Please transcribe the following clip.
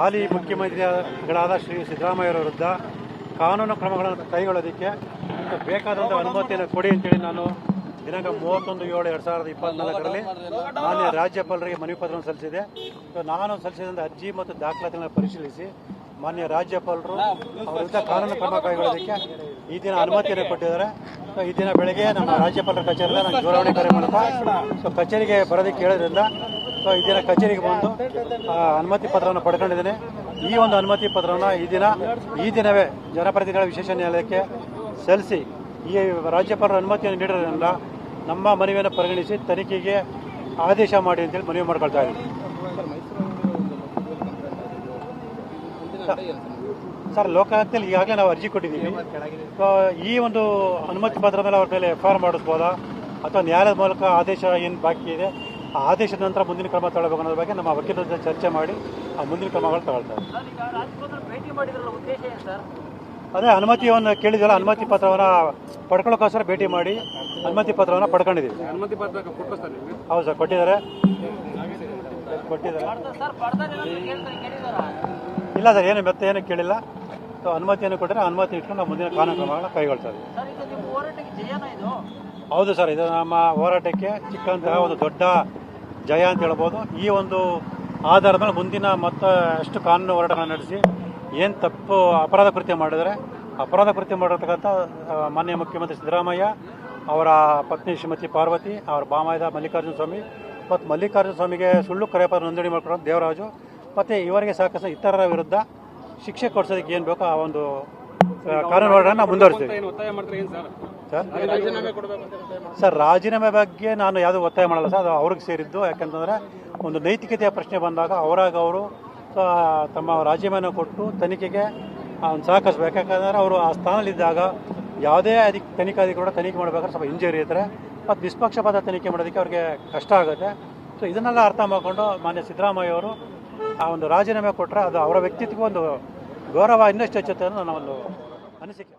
ಹಾಲಿ ಮುಖ್ಯಮಂತ್ರಿಗಳಾದ ಶ್ರೀ ಸಿದ್ದರಾಮಯ್ಯ ವಿರುದ್ಧ ಕಾನೂನು ಕ್ರಮಗಳನ್ನು ಕೈಗೊಳ್ಳೋದಕ್ಕೆ ಬೇಕಾದಂಥ ಅನುಮತಿಯನ್ನು ಕೊಡಿ ಅಂತೇಳಿ ನಾನು ದಿನಾಂಕ ಮೂವತ್ತೊಂದು ಏಳು ಎರಡು ಸಾವಿರದ ಇಪ್ಪತ್ನಾಲ್ಕರಲ್ಲಿ ಮಾನ್ಯ ರಾಜ್ಯಪಾಲರಿಗೆ ಮನವಿ ಪತ್ರವನ್ನು ಸಲ್ಲಿಸಿದೆ. ಸೊ ನಾನು ಸಲ್ಲಿಸಿದಂಥ ಅರ್ಜಿ ಮತ್ತು ದಾಖಲಾತಿಗಳನ್ನು ಪರಿಶೀಲಿಸಿ ಮಾನ್ಯ ರಾಜ್ಯಪಾಲರು ವಿರುದ್ಧ ಕಾನೂನು ಕ್ರಮ ಕೈಗೊಳ್ಳೋದಕ್ಕೆ ಈ ದಿನ ಅನುಮತಿಯನ್ನು ಕೊಟ್ಟಿದ್ದಾರೆ. ಸೊ ಈ ದಿನ ಬೆಳಗ್ಗೆ ನಮ್ಮ ರಾಜ್ಯಪಾಲರ ಕಚೇರಿಯಿಂದ ನಾನು ದೂರವಾಣಿ ಕರೆ ಮೂಲಕ ಸೊ ಕಚೇರಿಗೆ ಬರೋದಕ್ಕೆ ಹೇಳೋದ್ರಿಂದ ಸೊ ಈ ದಿನ ಕಚೇರಿಗೆ ಬಂದು ಅನುಮತಿ ಪತ್ರವನ್ನು ಪಡ್ಕೊಂಡಿದ್ದೇನೆ. ಈ ಒಂದು ಅನುಮತಿ ಪತ್ರವನ್ನು ಈ ದಿನ, ಈ ದಿನವೇ ಜನಪ್ರತಿನಿಧಿಗಳ ವಿಶೇಷ ನ್ಯಾಯಾಲಯಕ್ಕೆ ಸಲ್ಲಿಸಿ, ಈ ರಾಜ್ಯಪಾಲರ ಅನುಮತಿಯನ್ನು ನೀಡಿರೋದ್ರಿಂದ ನಮ್ಮ ಮನವಿಯನ್ನು ಪರಿಗಣಿಸಿ ತನಿಖೆಗೆ ಆದೇಶ ಮಾಡಿ ಅಂತೇಳಿ ಮನವಿ ಮಾಡ್ಕೊಳ್ತಾ ಇದ್ದೀನಿ. ಸರ್ ಲೋಕಾಯುಕ್ತದಲ್ಲಿ ಈಗಾಗಲೇ ನಾವು ಅರ್ಜಿ ಕೊಟ್ಟಿದ್ದೀವಿ. ಈ ಒಂದು ಅನುಮತಿ ಪತ್ರದ ಮೇಲೆ ಅವ್ರ ಮೇಲೆ ಎಫ್ ಆರ್ ಮಾಡಿಸ್ಬೋದಾ? ಅಥವಾ ನ್ಯಾಯಾಲಯದ ಮೂಲಕ ಆದೇಶ ಏನು ಬಾಕಿ ಇದೆ? ಆ ಆದೇಶದ ನಂತರ ಮುಂದಿನ ಕ್ರಮ ತಗೊಳ್ಬೇಕು ಅನ್ನೋದ್ರ ಬಗ್ಗೆ ನಮ್ಮ ವಕೀಲರ ಜೊತೆ ಚರ್ಚೆ ಮಾಡಿ ಆ ಮುಂದಿನ ಕ್ರಮಗಳು ತಗೊಳ್ತಾರೆ ಸರ್ ಈಗ ರಾಜ್ಯಪಾಲರು ಭೇಟಿ ಮಾಡಿದ್ರಲ್ಲ ಉದ್ದೇಶ ಏನು ಸರ್? ಅದೇ ಅನುಮತಿಯನ್ನು ಕೇಳಿದಲ್ಲ ಅನುಮತಿ ಪತ್ರವನ್ನು ಪಡ್ಕೊಳ್ಳೋಕ್ಕೋಸ್ಕರ ಭೇಟಿ ಮಾಡಿ ಅನುಮತಿ ಪತ್ರವನ್ನು ಪಡ್ಕೊಂಡಿದ್ದೀವಿ. ಅನುಮತಿ ಪತ್ರ ಹೌದು ಸರ್ ಕೊಟ್ಟಿದ್ದಾರೆ. ಕೊಟ್ಟಿದ್ದಾರೆ. ಇಲ್ಲ ಸರ್ ಏನು ಮತ್ತೆ ಏನು ಕೇಳಿಲ್ಲ. ಸೊ ಅನುಮತಿಯನ್ನು ಕೊಟ್ಟರೆ ಅನುಮತಿ ಇಟ್ಕೊಂಡು ನಾವು ಮುಂದಿನ ಕಾನೂನು ಕ್ರಮಗಳನ್ನ ಕೈಗೊಳ್ತಾ ಇದ್ದೀವಿ ಸರ್ ಇದು ನಿಮ್ಮ ಹೋರಾಟಕ್ಕೆ ಜಯನ ಇದು? ಹೌದು ಸರ್ ಇದು ನಮ್ಮ ಹೋರಾಟಕ್ಕೆ ಚಿಕ್ಕಂತಹ ಒಂದು ದೊಡ್ಡ ಜಯ ಅಂತ ಹೇಳ್ಬೋದು. ಈ ಒಂದು ಆಧಾರದ ಮೇಲೆ ಮುಂದಿನ ಮತ್ತೆ ಅಷ್ಟು ಕಾನೂನು ಹೋರಾಟಗಳನ್ನು ನಡೆಸಿ ಏನು ತಪ್ಪು ಅಪರಾಧ ಕೃತ್ಯ ಮಾಡಿದರೆ ಅಪರಾಧ ಕೃತ್ಯ ಮಾಡಿರ್ತಕ್ಕಂಥ ಮಾನ್ಯ ಮುಖ್ಯಮಂತ್ರಿ ಸಿದ್ದರಾಮಯ್ಯ ಅವರ ಪತ್ನಿ ಶ್ರೀಮತಿ ಪಾರ್ವತಿ ಅವರ ಬಾಮಾಯದ ಮಲ್ಲಿಕಾರ್ಜುನ ಸ್ವಾಮಿ ಮತ್ತು ಮಲ್ಲಿಕಾರ್ಜುನ ಸ್ವಾಮಿಗೆ ಸುಳ್ಳು ಕರೆಯಪತ್ರ ನೋಂದಣಿ ಮಾಡ್ಕೊಳ್ಳೋದು ದೇವರಾಜು. ಮತ್ತು ಇವರಿಗೆ ಸಾಕಷ್ಟು ಇತರರ ವಿರುದ್ಧ ಶಿಕ್ಷೆ ಕೊಡ್ಸೋದಕ್ಕೆ ಏನು ಬೇಕೋ ಆ ಒಂದು ಕಾನೂನು ಹೋರಾಟನ ಮುಂದುವರಿಸ್ತೀವಿ. ಸರ್? ರಾಜೀನಾಮೆ ರಾಜೀನಾಮೆ ಬಗ್ಗೆ ನಾನು ಯಾವುದೂ ಒತ್ತಾಯ ಮಾಡಲ್ಲ ಸರ್ ಅದು ಅವ್ರಿಗೆ ಸೇರಿದ್ದು. ಯಾಕಂತಂದರೆ ಒಂದು ನೈತಿಕತೆಯ ಪ್ರಶ್ನೆ ಬಂದಾಗ ಅವರಾಗ ಅವರು ತಮ್ಮ ರಾಜೀನಾಮೆಯನ್ನು ಕೊಟ್ಟು ತನಿಖೆಗೆ ಸಹಕರಿಸ್ಬೇಕು. ಯಾಕಂದರೆ ಅವರು ಆ ಸ್ಥಾನದಲ್ಲಿದ್ದಾಗ ಯಾವುದೇ ಅಧಿಕ ತನಿಖಾಧಿಕಾರಿ ತನಿಖೆ ಮಾಡಬೇಕಾದ್ರೆ ಸ್ವಲ್ಪ ಇಂಜರಿ ಇದ್ದರೆ ಮತ್ತು ನಿಷ್ಪಕ್ಷಪಾತ ತನಿಖೆ ಮಾಡೋದಕ್ಕೆ ಅವ್ರಿಗೆ ಕಷ್ಟ ಆಗುತ್ತೆ. ಸೊ ಇದನ್ನೆಲ್ಲ ಅರ್ಥ ಮಾಡಿಕೊಂಡು ಮಾನ್ಯ ಸಿದ್ದರಾಮಯ್ಯ ಅವರು ಆ ಒಂದು ರಾಜೀನಾಮೆ ಕೊಟ್ಟರೆ ಅದು ಅವರ ವ್ಯಕ್ತಿತ್ವಕ್ಕೆ ಒಂದು ಗೌರವ ಇನ್ನಷ್ಟು ಹೆಚ್ಚುತ್ತೆ ಅನ್ನೋ ಒಂದು ಅನಿಸಿಕೆ.